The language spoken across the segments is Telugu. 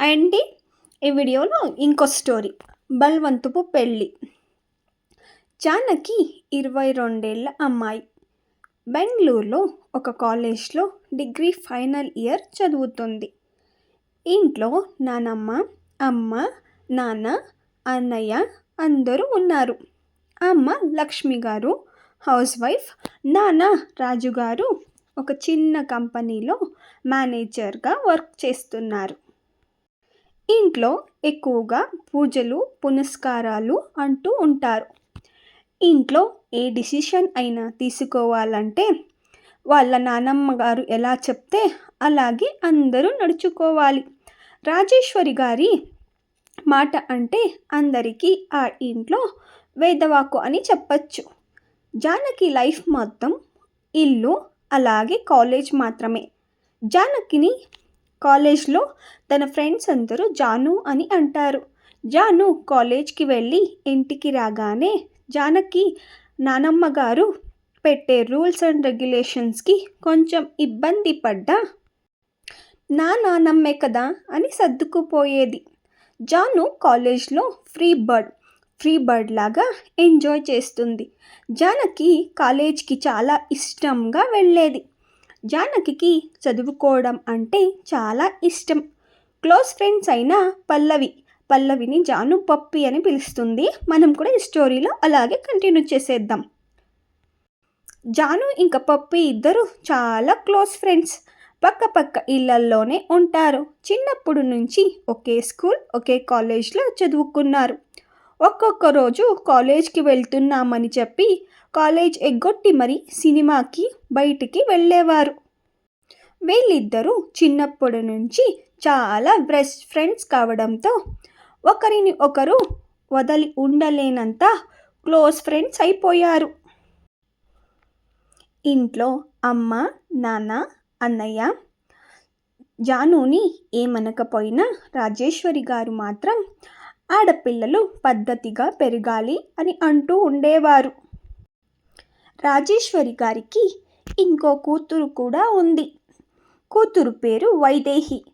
అండ్ ఈ వీడియోలో ఇంకో స్టోరీ. బల్వంతుపు పెళ్ళి. జానకి ఇరవై రెండేళ్ళ అమ్మాయి. బెంగళూరులో ఒక కాలేజ్లో డిగ్రీ ఫైనల్ ఇయర్ చదువుతుంది. ఇంట్లో నానమ్మ అమ్మ నాన్న అన్నయ్య అందరూ ఉన్నారు. అమ్మ లక్ష్మి గారు హౌస్ వైఫ్ నాన్న రాజు గారు ఒక చిన్న కంపెనీలో మేనేజర్గా వర్క్ చేస్తున్నారు. ఇంట్లో ఎక్కువగా పూజలు పునస్కారాలు అంటూ ఉంటారు. ఇంట్లో ఏ డిసిషన్ అయినా తీసుకోవాలంటే వాళ్ళ నానమ్మ గారు ఎలా చెప్తే అలాగే అందరూ నడుచుకోవాలి. రాజేశ్వరి గారి మాట అంటే అందరికీ ఆ ఇంట్లో వేదవాకు అని చెప్పచ్చు. జానకి లైఫ్ మొత్తం ఇల్లు అలాగే కాలేజ్ మాత్రమే. జానకిని కాలేజ్లో తన ఫ్రెండ్స్ అందరూ జాను అని అంటారు. జాను కాలేజ్కి వెళ్ళి ఇంటికి రాగానే జానకి నానమ్మ గారు పెట్టే రూల్స్ అండ్ రెగ్యులేషన్స్కి కొంచెం ఇబ్బంది పడ్డా. నా నానమ్మే కదా అని సర్దుకుపోయేది. జాను కాలేజ్లో ఫ్రీ బర్డ్ ఫ్రీ బర్డ్ లాగా ఎంజాయ్ చేస్తుంది. జానకి కాలేజ్కి చాలా ఇష్టంగా వెళ్ళేది. జానకి చదువుకోవడం అంటే చాలా ఇష్టం. క్లోజ్ ఫ్రెండ్స్ అయిన పల్లవి పల్లవిని జాను పప్పి అని పిలుస్తుంది. మనం కూడా ఈ స్టోరీలో అలాగే కంటిన్యూ చేసేద్దాం. జాను ఇంకా పప్పి ఇద్దరు చాలా క్లోజ్ ఫ్రెండ్స్. పక్క పక్క ఇళ్ళల్లోనే ఉంటారు. చిన్నప్పుడు నుంచి ఒకే స్కూల్ ఒకే కాలేజ్లో చదువుకున్నారు. ఒక్కొక్క రోజు కాలేజ్కి వెళ్తున్నామని చెప్పి కాలేజ్ ఎగ్గొట్టి మరి సినిమాకి బయటికి వెళ్ళేవారు. వీళ్ళిద్దరూ చిన్నప్పటి నుంచి చాలా బెస్ట్ ఫ్రెండ్స్ కావడంతో ఒకరిని ఒకరు వదలి ఉండలేనంత క్లోజ్ ఫ్రెండ్స్ అయిపోయారు. ఇంట్లో అమ్మ నాన్న అన్నయ్య జానుని ఏమనకపోయినా రాజేశ్వరి గారు మాత్రం ఆడపిల్లలు పద్ధతిగా పెరగాలి అని అంటూ ఉండేవారు. రాజేశ్వరి గారికి ఇంకో కూతురు కూడా ఉంది. కూతురు పేరు వైదేహి.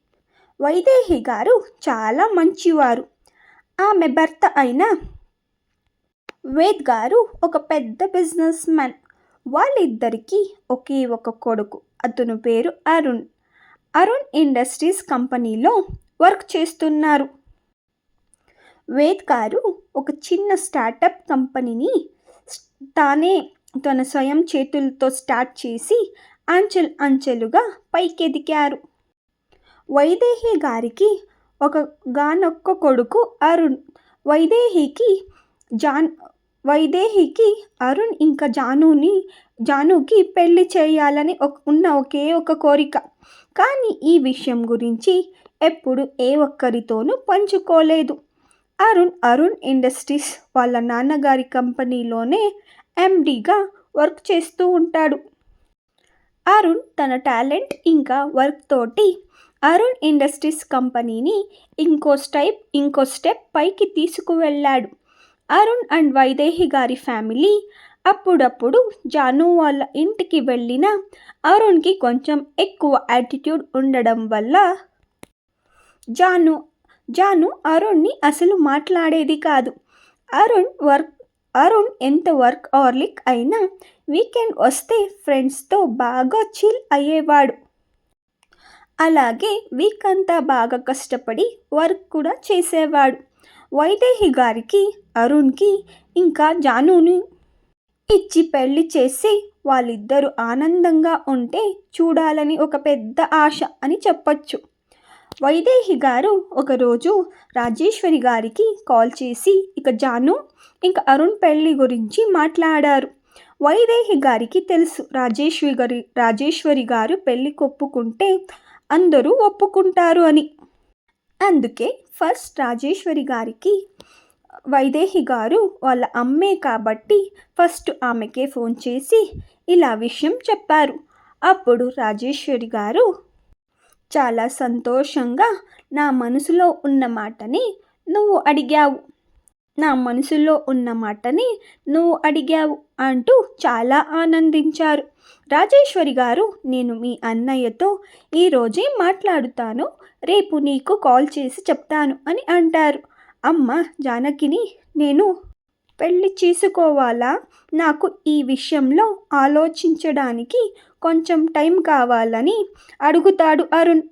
వైదేహి గారు చాలా మంచివారు. ఆమె భర్త అయిన వేద్ గారు ఒక పెద్ద బిజినెస్ మ్యాన్. వాళ్ళిద్దరికీ ఒకే ఒక కొడుకు. అతను పేరు అరుణ్. అరుణ్ ఇండస్ట్రీస్ కంపెనీలో వర్క్ చేస్తున్నారు. వేద్ గారు ఒక చిన్న స్టార్టప్ కంపెనీని తానే తన స్వయం చేతులతో స్టార్ట్ చేసి అంచెల్ అంచెలుగా పైకెదికారు వైదేహి గారికి ఒక గానొక్క కొడుకు అరుణ్. వైదేహికి జాన్ వైదేహికి అరుణ్ ఇంకా జానుని జానుకి పెళ్ళి చేయాలని ఉన్న ఒకే ఒక కోరిక. కానీ ఈ విషయం గురించి ఎప్పుడు ఏ ఒక్కరితోనూ పంచుకోలేదు. అరుణ్ అరుణ్ ఇండస్ట్రీస్ వాళ్ళ నాన్నగారి కంపెనీలోనే ఎండీగా వర్క్ చేస్తూ ఉంటాడు. అరుణ్ తన టాలెంట్ ఇంకా వర్క్ తోటి అరుణ్ ఇండస్ట్రీస్ కంపెనీని ఇంకో స్టైప్ ఇంకో స్టెప్ పైకి తీసుకువెళ్ళాడు. అరుణ్ అండ్ వైదేహి గారి ఫ్యామిలీ అప్పుడప్పుడు జాను వాళ్ళ ఇంటికి వెళ్ళిన అరుణ్కి కొంచెం ఎక్కువ యాటిట్యూడ్ ఉండడం వల్ల జాను జాను అరుణ్ని అసలు మాట్లాడేది కాదు. అరుణ్ వర్క్ అరుణ్ ఎంత వర్క్ ఆర్లిక్ అయినా వీకెండ్ వస్తే ఫ్రెండ్స్తో బాగా చిల్ అయ్యేవాడు. అలాగే వీక్ అంతా బాగా కష్టపడి వర్క్ కూడా చేసేవాడు. వైదేహి గారికి అరుణ్కి ఇంకా జానుని ఇచ్చి పెళ్ళి చేసి వాళ్ళిద్దరూ ఆనందంగా ఉంటే చూడాలని ఒక పెద్ద ఆశ అని చెప్పచ్చు. వైదేహి గారు ఒకరోజు రాజేశ్వరి గారికి కాల్ చేసి ఇక జాను ఇంకా అరుణ్ పెళ్ళి గురించి మాట్లాడారు. వైదేహి గారికి తెలుసు రాజేశ్వరి గారి రాజేశ్వరి గారు పెళ్ళి కొప్పుకుంటే అందరూ ఒప్పుకుంటారు అని. అందుకే ఫస్ట్ రాజేశ్వరి గారికి వైదేహి గారు వాళ్ళ అమ్మే కాబట్టి ఫస్ట్ ఆమెకే ఫోన్ చేసి ఇలా విషయం చెప్పారు. అప్పుడు రాజేశ్వరి గారు చాలా సంతోషంగా నా మనసులో ఉన్న మాటని నువ్వు అడిగావు. నా మనసులో ఉన్న మాటని నువ్వు అడిగావు అంటూ చాలా ఆనందించారు. రాజేశ్వరి గారు నేను మీ అన్నయ్యతో ఈరోజే మాట్లాడుతాను రేపు నీకు కాల్ చేసి చెప్తాను అని అంటారు. అమ్మ జానకిని నేను పెళ్ళి చేసుకోవాలా? నాకు ఈ విషయంలో ఆలోచించడానికి కొంచెం టైం కావాలని అడుగుతాడు అరుణ్.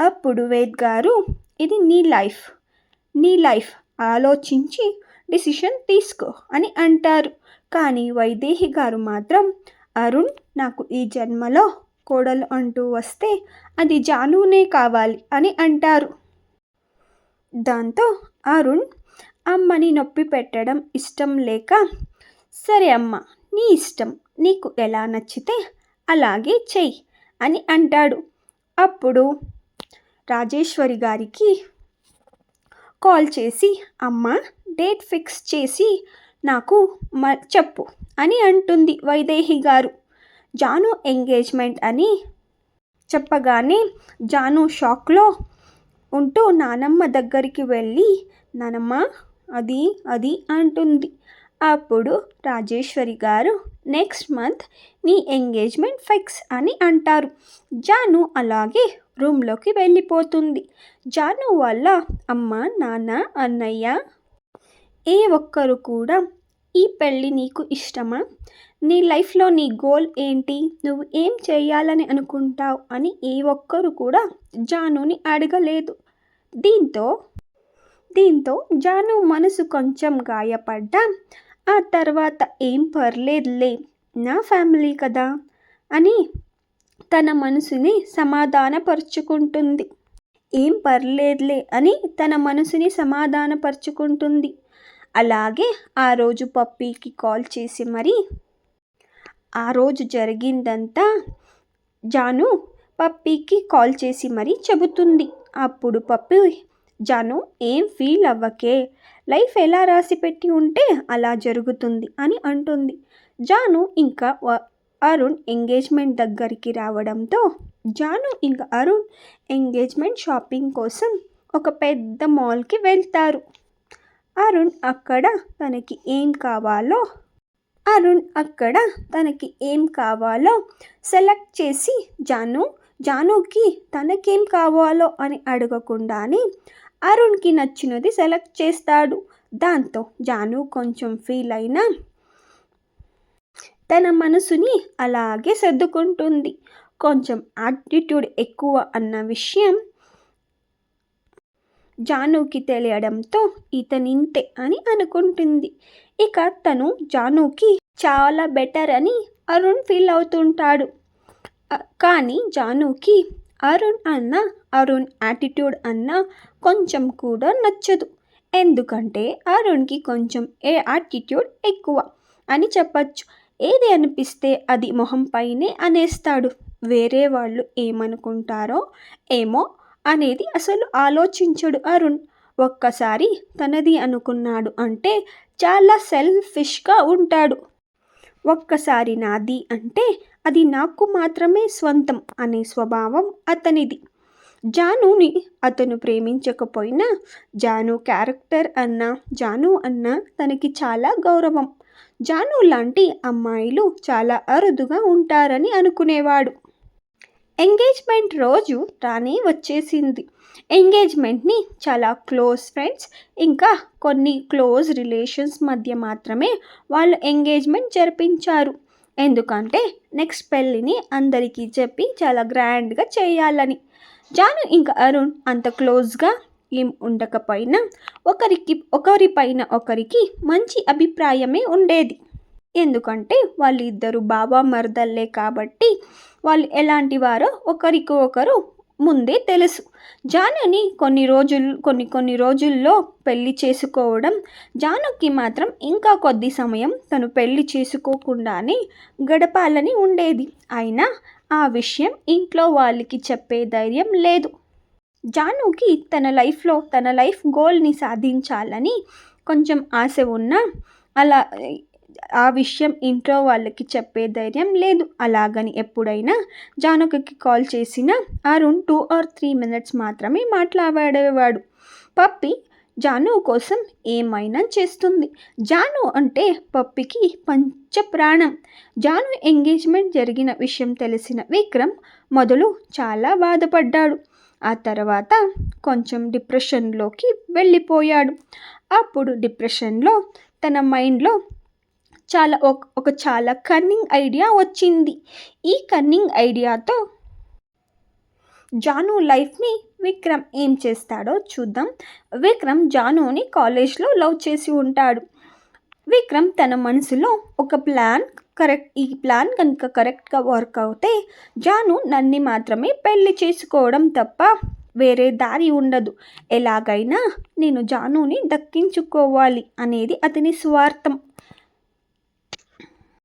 అప్పుడు వేద్ గారు ఇది నీ లైఫ్. నీ లైఫ్. ఆలోచించి డిసిషన్ తీసుకో అని అంటారు. కానీ వైదేహి గారు మాత్రం అరుణ్ నాకు ఈ జన్మలో కోడలు అంటూ వస్తే అది జానునే కావాలి అని అంటారు. దాంతో అరుణ్ అమ్మని నొప్పి పెట్టడం ఇష్టం లేక సరే అమ్మ నీ ఇష్టం నీకు ఎలా నచ్చితే అలాగే చెయ్యి అని అంటాడు. అప్పుడు రాజేశ్వరి గారికి కాల్ చేసి అమ్మ డేట్ ఫిక్స్ చేసి నాకు మ చెప్పు అని అంటుంది వైదేహి గారు. జాను ఎంగేజ్మెంట్ అని చెప్పగానే జాను షాక్లో ఉంటూ నానమ్మ దగ్గరికి వెళ్ళి నానమ్మ అది అది అంటుంది. అప్పుడు రాజేశ్వరి గారు నెక్స్ట్ మంత్ నీ ఎంగేజ్మెంట్ ఫిక్స్ అని అంటారు. జాను అలాగే రూమ్లోకి వెళ్ళిపోతుంది. జాను వల్ల అమ్మ నాన్న అన్నయ్య ఏ ఒక్కరు కూడా ఈ పెళ్ళి నీకు ఇష్టమా? నీ లైఫ్లో నీ గోల్ ఏంటి? నువ్వు ఏం చేయాలని అనుకుంటావు? అని ఏ ఒక్కరు కూడా జానుని అడగలేదు. దీంతో దీంతో జాను మనసు కొంచెం గాయపడ్డా. ఆ తర్వాత ఏం పర్లేదులే నా ఫ్యామిలీ కదా అని తన మనసుని సమాధానపరుచుకుంటుంది. ఏం పర్లేదులే అని తన మనసుని సమాధానపరుచుకుంటుంది. అలాగే ఆ రోజు పప్పీకి కాల్ చేసి మరి ఆ రోజు జరిగిందంతా జాను పప్పీకి కాల్ చేసి మరీ చెబుతుంది. అప్పుడు పప్పి జాను ఏం ఫీల్ అవ్వకే? లైఫ్ ఎలా రాసి పెట్టి ఉంటే అలా జరుగుతుంది అని అంటుంది. జాను ఇంకా అరుణ్ ఎంగేజ్మెంట్ దగ్గరికి రావడంతో జాను ఇంకా అరుణ్ ఎంగేజ్మెంట్ షాపింగ్ కోసం ఒక పెద్ద మాల్కి వెళ్తారు. అరుణ్ అక్కడ తనకి ఏం కావాలో అరుణ్ అక్కడ తనకి ఏం కావాలో సెలెక్ట్ చేసి జాను జానుకి తనకేం కావాలో అని అడగకుండానే అరుణ్కి నచ్చినది సెలెక్ట్ చేస్తాడు. దాంతో జాను కొంచెం ఫీల్ అయినా తన మనసుని అలాగే సర్దుకుంటుంది. కొంచెం యాటిట్యూడ్ ఎక్కువ అన్న విషయం జానుకి తెలియడంతో ఇతనింతే అని అనుకుంటుంది. ఇక తను జానుకి చాలా బెటర్ అని అరుణ్ ఫీల్ అవుతుంటాడు. కానీ జానుకి అరుణ్ అన్న అరుణ్ యాటిట్యూడ్ అన్న కొంచెం కూడా నచ్చదు. ఎందుకంటే అరుణ్కి కొంచెం ఏ యాటిట్యూడ్ ఎక్కువ అని చెప్పచ్చు. ఏది అనిపిస్తే అది మొహం పైనే అనేస్తాడు. వేరే వాళ్ళు ఏమనుకుంటారో ఏమో అనేది అసలు ఆలోచించడు అరుణ్. ఒక్కసారి తనది అనుకున్నాడు అంటే చాలా సెల్ఫిష్గా ఉంటాడు. ఒక్కసారి నాది అంటే అది నాకు మాత్రమే స్వంతం అనే స్వభావం అతనిది. జానుని అతను ప్రేమించకపోయినా జాను క్యారెక్టర్ అన్న జాను అన్న తనకి చాలా గౌరవం. జాను లాంటి అమ్మాయిలు చాలా అరుదుగా ఉంటారని అనుకునేవాడు. ఎంగేజ్మెంట్ రోజు రాని వచ్చేసింది. ఎంగేజ్మెంట్ని చాలా క్లోజ్ ఫ్రెండ్స్ ఇంకా కొన్ని క్లోజ్ రిలేషన్స్ మధ్య మాత్రమే వాళ్ళు ఎంగేజ్మెంట్ జరిపించారు. ఎందుకంటే నెక్స్ట్ పెళ్ళిని అందరికీ చెప్పి చాలా గ్రాండ్గా చేయాలని. జాను ఇంకా అరుణ్ అంత క్లోజ్గా ఏం ఉండకపోయినా ఒకరికి ఒకరిపైన ఒకరికి మంచి అభిప్రాయమే ఉండేది. ఎందుకంటే వాళ్ళిద్దరు బాబా మరదల్లే కాబట్టి వాళ్ళు ఎలాంటి వారో ఒకరికి ఒకరు ముందే తెలుసు. జానుని కొన్ని రోజులు కొన్ని కొన్ని రోజుల్లో పెళ్ళి చేసుకోవడం జానుకి మాత్రం ఇంకా కొద్ది సమయం తను పెళ్ళి చేసుకోకుండానే గడపాలని ఉండేది. అయినా ఆ విషయం ఇంట్లో వాళ్ళకి చెప్పే ధైర్యం లేదు. జానుకి తన లైఫ్లో తన లైఫ్ గోల్ని సాధించాలని కొంచెం ఆశ ఉన్నా అలా ఆ విషయం ఇంట్లో వాళ్ళకి చెప్పే ధైర్యం లేదు. అలాగని ఎప్పుడైనా జానకి కాల్ చేసిన Arun two or three minutes మాత్రమే మాట్లాడేవాడు. పప్పి జాను కోసం ఏమైనా చేస్తుంది? జాను అంటే పప్పికి పంచ ప్రాణం జాను ఎంగేజ్మెంట్ జరిగిన విషయం తెలిసిన విక్రమ్ మొదలు చాలా బాధపడ్డాడు. ఆ తర్వాత కొంచెం డిప్రెషన్లోకి వెళ్ళిపోయాడు. అప్పుడు డిప్రెషన్లో తన మైండ్లో చాలా ఒక ఒక చాలా కన్నింగ్ ఐడియా వచ్చింది. ఈ కన్నింగ్ ఐడియాతో జాను లైఫ్ని విక్రమ్ ఏం చేస్తాడో చూద్దాం. విక్రమ్ జానుని కాలేజ్లో లవ్ చేసి ఉంటాడు. విక్రమ్ తన మనసులో ఒక ప్లాన్ కరెక్ట్ ఈ ప్లాన్ కనుక కరెక్ట్గా వర్క్ అవుతే జాను నన్ని మాత్రమే పెళ్ళి చేసుకోవడం తప్ప వేరే దారి ఉండదు. ఎలాగైనా నేను జానుని దక్కించుకోవాలి అనేది అతని స్వార్థం.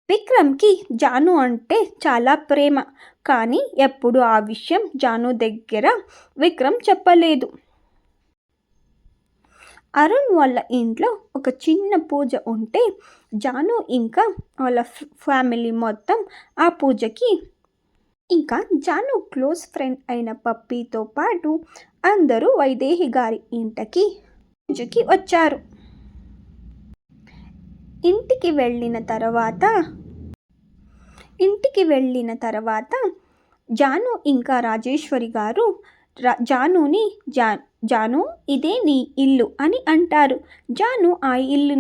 విక్రమ్కి జాను అంటే చాలా ప్రేమ. కానీ ఎప్పుడు ఆ విషయం జాను దగ్గర విక్రమ్ చెప్పలేదు. అరుణ్ వాళ్ళ ఇంట్లో ఒక చిన్న పూజ ఉంటే జాను ఇంకా వాళ్ళ ఫ్యామిలీ మొత్తం ఆ పూజకి. ఇంకా జాను క్లోజ్ ఫ్రెండ్ అయిన పప్పీతో పాటు అందరూ వైదేహి గారి ఇంటికి పూజకి వచ్చారు. ఇంటికి వెళ్ళిన తర్వాత ఇంటికి వెళ్ళిన తర్వాత జాను ఇంకా రాజేశ్వరి గారు రా జానుని జా జాను ఇదే నీ ఇల్లు అని అంటారు. జాను ఆ ఇల్లు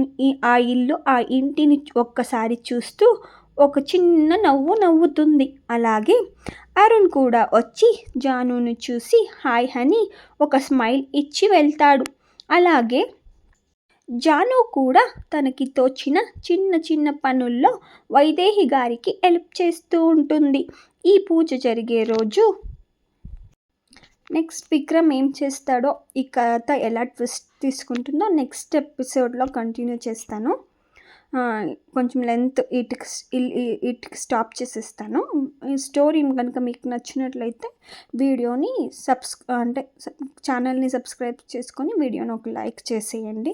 ఆ ఇల్లు ఆ ఇంటిని ఒక్కసారి చూస్తూ ఒక చిన్న నవ్వు నవ్వుతుంది. అలాగే అరుణ్ కూడా వచ్చి జానును చూసి హాయ్ అని ఒక స్మైల్ ఇచ్చి వెళ్తాడు. అలాగే జాను కూడా తనకి తోచిన చిన్న చిన్న పనుల్లో వైదేహి గారికి హెల్ప్ చేస్తూ ఉంటుంది. ఈ పూజ జరిగే రోజు నెక్స్ట్ విక్రమ్ ఏం చేస్తాడో ఈ కథ ఎలా ట్విస్ట్ తీసుకుంటుందో నెక్స్ట్ ఎపిసోడ్లో కంటిన్యూ చేస్తాను. కొంచెం లెంత్ ఇటుకి ఇటుకి స్టాప్ చేసేస్తాను. ఈ స్టోరీ కనుక మీకు నచ్చినట్లయితే వీడియోని సబ్స్ అంటే ఛానల్ని సబ్స్క్రైబ్ చేసుకొని వీడియోని ఒక లైక్ చేసేయండి.